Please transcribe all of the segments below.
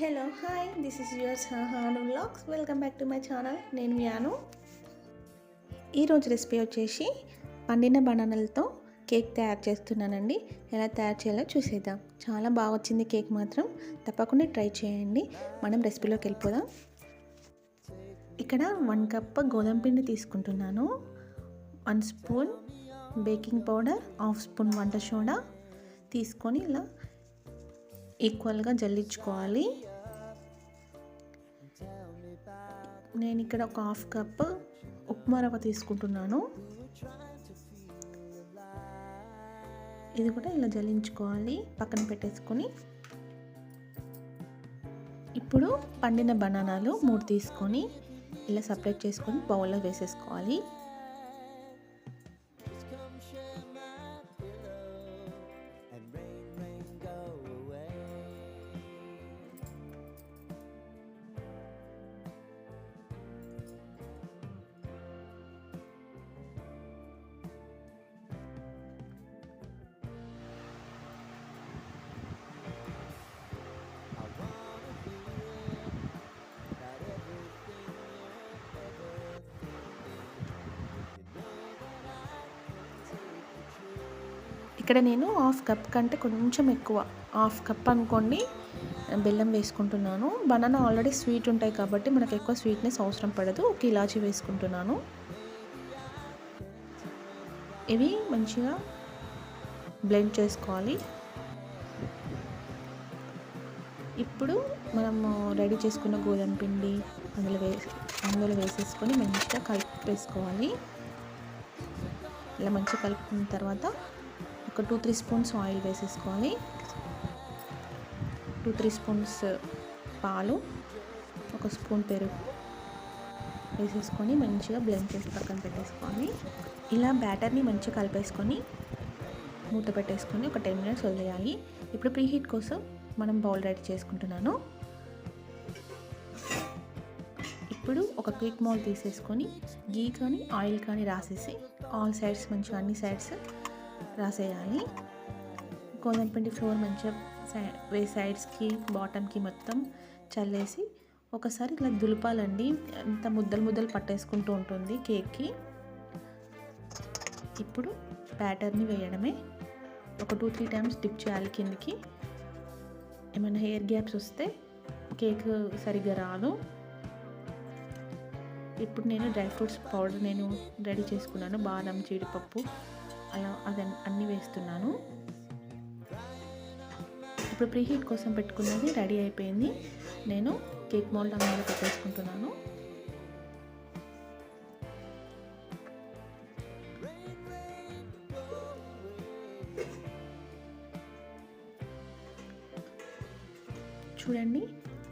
Hello hi this is yours Hanu blogs welcome back to my channel నేను యాను ఈరోజు recipe వచ్చేసి పండిన బనానాలతో కేక్ తయారు చేస్తున్నానండి. ఎలా తయారు చేయాలో చూసేద్దాం. చాలా బాగా వచ్చింది కేక్ మాత్రం. తప్పకుండా ట్రై చేయండి. మనం రెసిపీలోకి వెళ్ళిపోదాం. ఇక్కడ వన్ కప్ గోధుమ పిండి తీసుకుంటున్నాను. One spoon baking powder half spoon వంట సోడా తీసుకొని ఇలా ఈక్వల్గా జల్లించుకోవాలి. నేను ఇక్కడ ఒక హాఫ్ కప్ ఉప్మా రవ్వ తీసుకుంటున్నాను. ఇది కూడా ఇలా జల్లించుకోవాలి పక్కన పెట్టేసుకొని. ఇప్పుడు పండిన బనానాలు మూడు తీసుకొని ఇలా సపరేట్ చేసుకొని బౌల్లో వేసేసుకోవాలి. ఇక్కడ నేను హాఫ్ కప్ కంటే కొంచెం ఎక్కువ హాఫ్ కప్ అనుకోండి బెల్లం వేసుకుంటున్నాను. బనానా ఆల్రెడీ స్వీట్ ఉంటాయి కాబట్టి మనకు ఎక్కువ స్వీట్నెస్ అవసరం పడదు. ఒక ఇలాచి వేసుకుంటున్నాను. ఇవి మంచిగా బ్లెండ్ చేసుకోవాలి. ఇప్పుడు మనము రెడీ చేసుకున్న గోధుమ పిండి అందులో వే అందులో వేసేసుకొని మంచిగా కలిపేసుకోవాలి ఇలా మంచిగా కలుపుకున్న తర్వాత ఒక టూ త్రీ స్పూన్స్ ఆయిల్ వేసేసుకొని టూ త్రీ స్పూన్స్ పాలు ఒక స్పూన్ పెరుగు వేసేసుకొని మంచిగా బ్లెండ్ చేసి పక్కన పెట్టేసుకొని ఇలా బ్యాటర్ని మంచిగా కలిపేసుకొని మూత పెట్టేసుకొని ఒక టెన్ మినిట్స్ వదిలేయాలి ఇప్పుడు ప్రీ హీట్ కోసం మనం బౌల్ రెడీ చేసుకుంటున్నాను. ఇప్పుడు ఒక కేక్ మౌల్ తీసేసుకొని గీ కానీ ఆయిల్ కానీ రాసేసి ఆల్ సైడ్స్ మంచిగా అన్ని సైడ్స్ రాసేయాలి. గోధుమ పిండి ఫ్లోర్ మంచిగా వే సైడ్స్కి బాటమ్కి మొత్తం చల్లేసి ఒకసారి ఇలా దులపాలండి. అంత ముద్దలు ముద్దలు పట్టేసుకుంటూ ఉంటుంది కేక్కి. ఇప్పుడు బ్యాటర్ని వేయడమే. ఒక టూ త్రీ టైమ్స్ డిప్ చేయాలి కిందికి. ఏమైనా హెయిర్ గ్యాప్స్ వస్తే కేక్ సరిగ్గా రాదు. ఇప్పుడు నేను డ్రై ఫ్రూట్స్ పౌడర్ నేను రెడీ చేసుకున్నాను. బాదం జీడిపప్పు. అలా అది అన్నీ వేస్తున్నాను. ఇప్పుడు ప్రీ హీట్ కోసం పెట్టుకున్నది రెడీ అయిపోయింది. నేను కేక్ మోల్డ్ అందులో పెట్టేసుకుంటున్నాను. చూడండి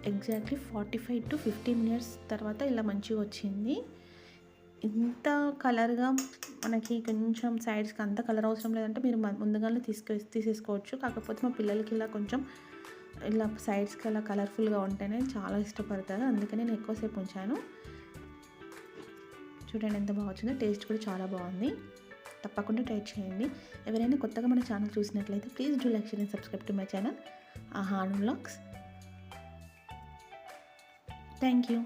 exactly forty five to fifty minutes తర్వాత ఇలా మంచిగా వచ్చింది. ఇంత కలర్గా మనకి కొంచెం సైడ్స్కి అంత కలర్ అవసరం లేదంటే మీరు ముందుగానే తీసుకు తీసేసుకోవచ్చు. కాకపోతే మా పిల్లలకి ఇలా కొంచెం ఇలా సైడ్స్కి అలా కలర్ఫుల్గా ఉంటేనే చాలా ఇష్టపడతారు. అందుకని నేను ఎక్కువసేపు ఉంచాను. చూడండి ఎంత బాగా వచ్చిందో. టేస్ట్ కూడా చాలా బాగుంది. తప్పకుండా ట్రై చేయండి. ఎవరైనా కొత్తగా మన ఛానల్ చూసినట్లయితే please do like share and subscribe to my channel. Aahan blogs thank you.